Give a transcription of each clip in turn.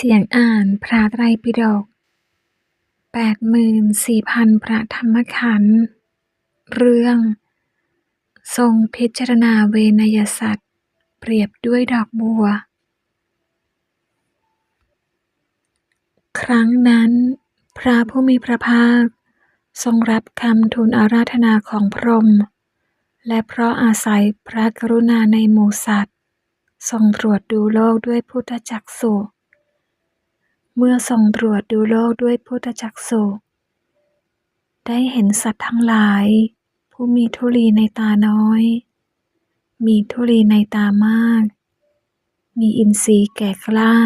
เสียงอ่านพระไตรปิฎกแปดหมื่นสี่พันพระธรรมขันธ์ เรื่อง ทรงพิจารณาเวนยสัตว์ เปรียบด้วยดอกบัว ครั้งนั้น พระผู้มีพระภาค ทรงรับคำทูลอาราธนาของพระองค์และเพราะอาศัยพระกรุณาในหมู่สัตว์ ทรงตรวจดูโลกด้วยพุทธจักษุ เมื่อทรงตรวจดูโลกด้วยพุทธจักษุได้เห็นสัตว์ทั้งหลาย ผู้มีทุลีในตาน้อย มีทุลีในตามาก มีอินทรีย์แก่กล้า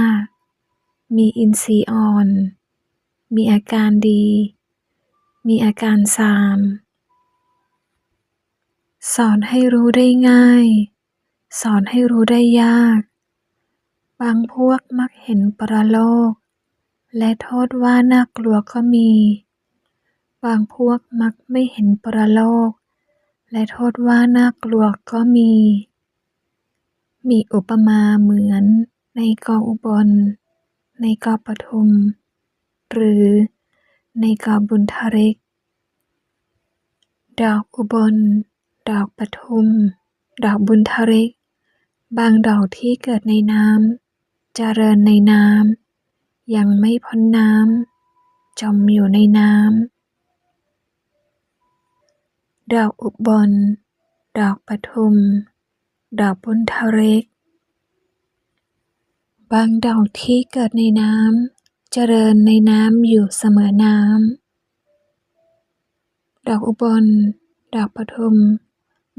มีอินทรีย์อ่อน มีอาการดี มีอาการซาม สอนให้รู้ได้ง่าย สอนให้รู้ได้ยาก บางพวกมักเห็นปรโลก และโทษว่าน่ากลัวก็มี บางพวกมักไม่เห็นปรโลก และโทษว่าน่ากลัวก็มี มีอุปมาเหมือนในกออุบล ในกอปทุม หรือในกอบุญทริก ดอกอุบล ดอกปทุม ดอกบุญทริก บางดอกที่เกิดในน้ำจเจริญในน้ำ ยังไม่พ้นน้ำจมอยู่ในน้ำ ดอกอุบล ดอกปทุม ดอกบุญทริกบางดอกที่เกิดในน้ำเจริญในน้ำอยู่เสมอน้ำ ดอกอุบล ดอกปทุม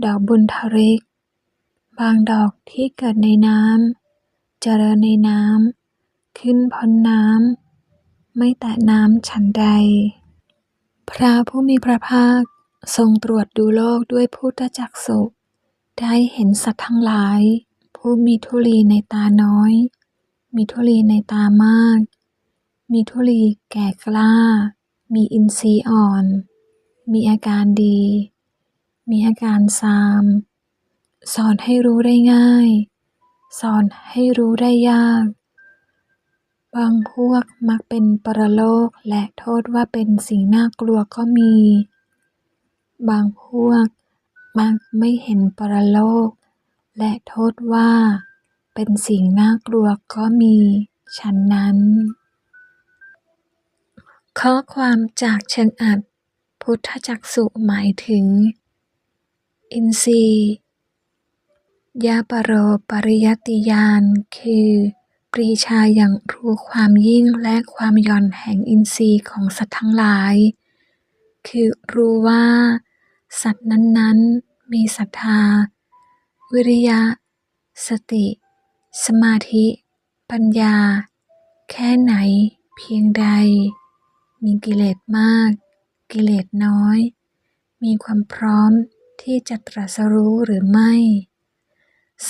ดอกบุญทริกบางดอกที่เกิดในน้ำเจริญในน้ำ ขึ้นพ้นน้ำ ไม่แตะน้ำฉันใด พระผู้มีพระภาคทรงตรวจดูโลกด้วยพุทธจักษุได้เห็นสัตว์ทั้งหลาย ผู้มีทุลีในตาน้อย มีทุลีในตามาก มีทุลีแก่กล้า มีอินทรีย์อ่อน มีอาการดี มีอาการซาม สอนให้รู้ได้ง่าย สอนให้รู้ได้ยาก บางพวกมักเป็นปรโลกและโทษว่าเป็นสิ่งน่ากลัวก็มี บางพวกมักไม่เห็นปรโลก และโทษว่า เป็นสิ่งน่ากลัวก็มีฉะนั้น ข้อความจากเชิงอัด พุทธจักษุหมายถึง อินทรียาปรโรปริยติญาณคือ ปรีชาอย่างรู้ความยิ่งและความหย่อนแห่งอินทรีย์ของสัตว์ทั้งหลาย คือรู้ว่า สัตว์นั้นๆ มีศรัทธา วิริยะ สติ สมาธิ ปัญญา แค่ไหน เพียงใด มีกิเลสมาก กิเลสน้อย มีความพร้อมที่จะตรัสรู้หรือไม่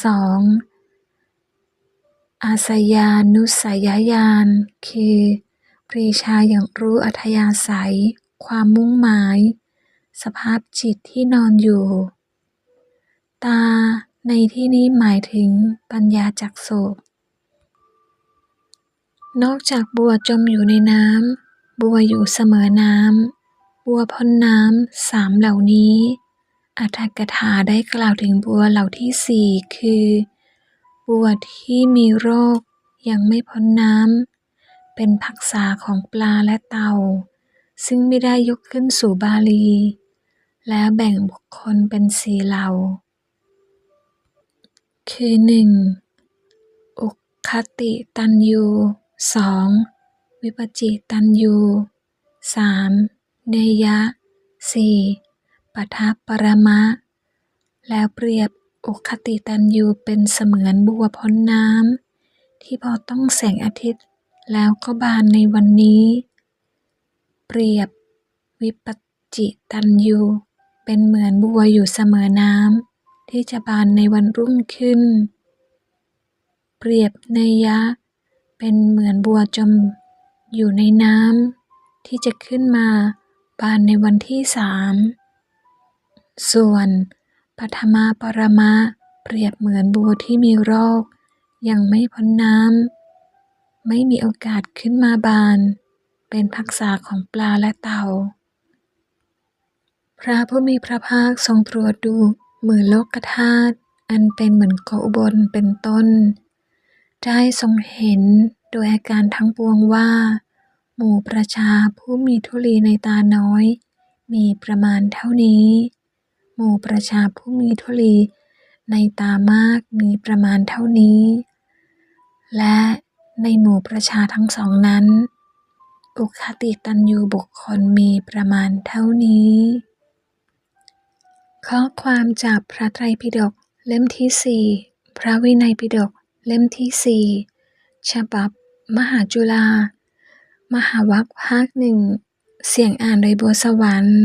ส อาสยานุสยญาณคือปรีชาอย่างรู้อัธยาศัย ความมุ่งหมาย สภาพจิตที่นอนอยู่ ตาในที่นี้หมายถึงปัญญาจักษุนอกจากบัวจมอยู่ในน้ำบัวอยู่เสมอน้ำบัวพ้นน้ำสามเหล่านี้อรรถกถาได้กล่าวถึงบัวเหล่าที่สี่คือ บัวที่มีโรคยังไม่พ้นน้ำ เป็นภักษาของปลาและเต่า ซึ่งไม่ได้ยกขึ้นสู่บาลี แล้วแบ่งบุคคลเป็นสี่เหล่า คือหนึ่งอุคติตันยูสองวิปจิตันยูสามเนยะสี่ปทัปปรมะ แล้วเปรียบ อุคติตันยูเป็นเสมือนบัวพ้นน้ำที่พอต้องแสงอาทิตย์แล้วก็บานในวันนี้ เปรียบวิปจิตันยูเป็นเหมือนบัวอยู่เสมอน้ำที่จะบานในวันรุ่งขึ้น เปรียบเนยะ เป็นเหมือนบัวจมอยู่ในน้ำที่จะขึ้นมาบานในวันที่สามส่วน ปฐมาปรมะ เปรียบเหมือนบัวที่มีโรคยังไม่พ้นน้ำ ไม่มีโอกาสขึ้นมาบาน เป็นพักษาของปลาและเต่า พระผู้มีพระภาคทรงตรวจดูหมื่นโลกธาตุอันเป็นเหมือนเกาะอุบลเป็นต้น ได้ทรงเห็นโดยอาการทั้งปวงว่า หมู่ประชาผู้มีธุลีในตาน้อย มีประมาณเท่านี้ หมู่ประชาผู้มีธุลีในตามากมีประมาณเท่านี้ และในหมู่ประชาทั้งสองนั้นอุคติตันยูบุคคลมีประมาณเท่านี้ ข้อความจากพระไตรปิฎกเล่มที่สี่พระวินัยปิฎกเล่มที่สี่ฉบับ มหาจุฬา มหาวรรคภาคหนึ่ง เสียงอ่านโดยบัวสวรรค์